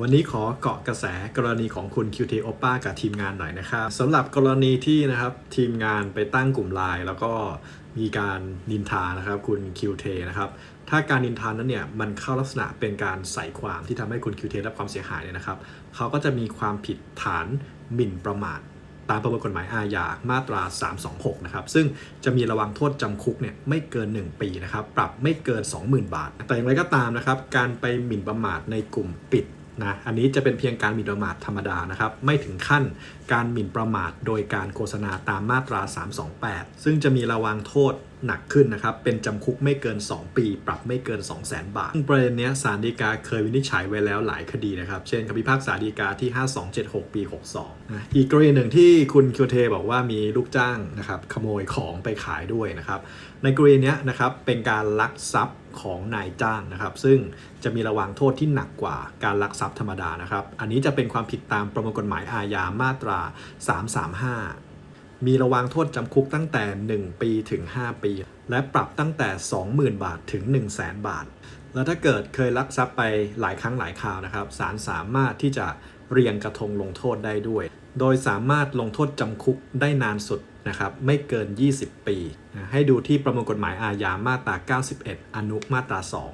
วันนี้ขอเกาะกระแสกรณีของคุณคิวเทโอป้ากับทีมงานหน่อยนะครับสำหรับกรณีที่นะครับทีมงานไปตั้งกลุ่มไลน์แล้วก็มีการนินทานะครับคุณคิวเทนะครับถ้าการนินทานนั้นเนี่ยมันเข้าลักษณะเป็นการใส่ความที่ทำให้คุณคิวเทรับความเสียหายเนี่ยนะครับเขาก็จะมีความผิดฐานหมิ่นประมาทตามประมวลกฎหมายอาญา มาตรา 326 นะครับ ซึ่งจะมีระวังโทษจำคุกเนี่ยไม่เกิน 1 ปีนะครับ ปรับไม่เกิน 20,000 บาท แต่อย่างไรก็ตามนะครับ การไปหมิ่นประมาทในกลุ่มปิด นะอันนี้จะเป็นเพียงการหมิ่นประมาทธรรมดานะครับ ไม่ถึงขั้นการหมิ่นประมาทโดยการโฆษณาตามมาตรา 328 ซึ่งจะมีระวังโทษหนักขึ้นนะครับ เป็นจำคุกไม่เกิน 2 ปี ปรับไม่เกิน 200,000บาทประเด็นเนี้ยศาลฎีกาเคยวินิจฉัยไว้แล้วหลายคดีนะครับ เช่นคำพิพากษาฎีกาที่ 5276 ปี 62นะอีกกรณีหนึ่งที่คุณคิวเทบอกว่ามีลูกจ้างนะครับขโมยของไปขายด้วยนะครับ ในกรณีเนี้ยนะครับเป็นการลักทรัพย์ ของนายจ้างนะครับ ซึ่งจะมีระวังโทษที่หนักกว่าการลักทรัพย์ธรรมดานะครับ อันนี้จะเป็นความผิดตามประมวลกฎหมายอาญามาตรา 335 มีระวังโทษจำคุกตั้งแต่ 1 ปีถึง 5 ปี และปรับตั้งแต่ 20,000 บาทถึง 1 0 0 0 0แบาท แล้วถ้าเกิดเคยลักทรัพย์ไปหลายครั้งหลายคราวนะครับศาลสามารถที่จะเรียงกระทงลงโทษได้ด้วย โดยสามารถลงโทษจำคุกได้นานสุด นะครับไม่เกิน 20 ปี ให้ดูที่ประมวลกฎหมายอาญามาตรา 91 อนุมาตรา 2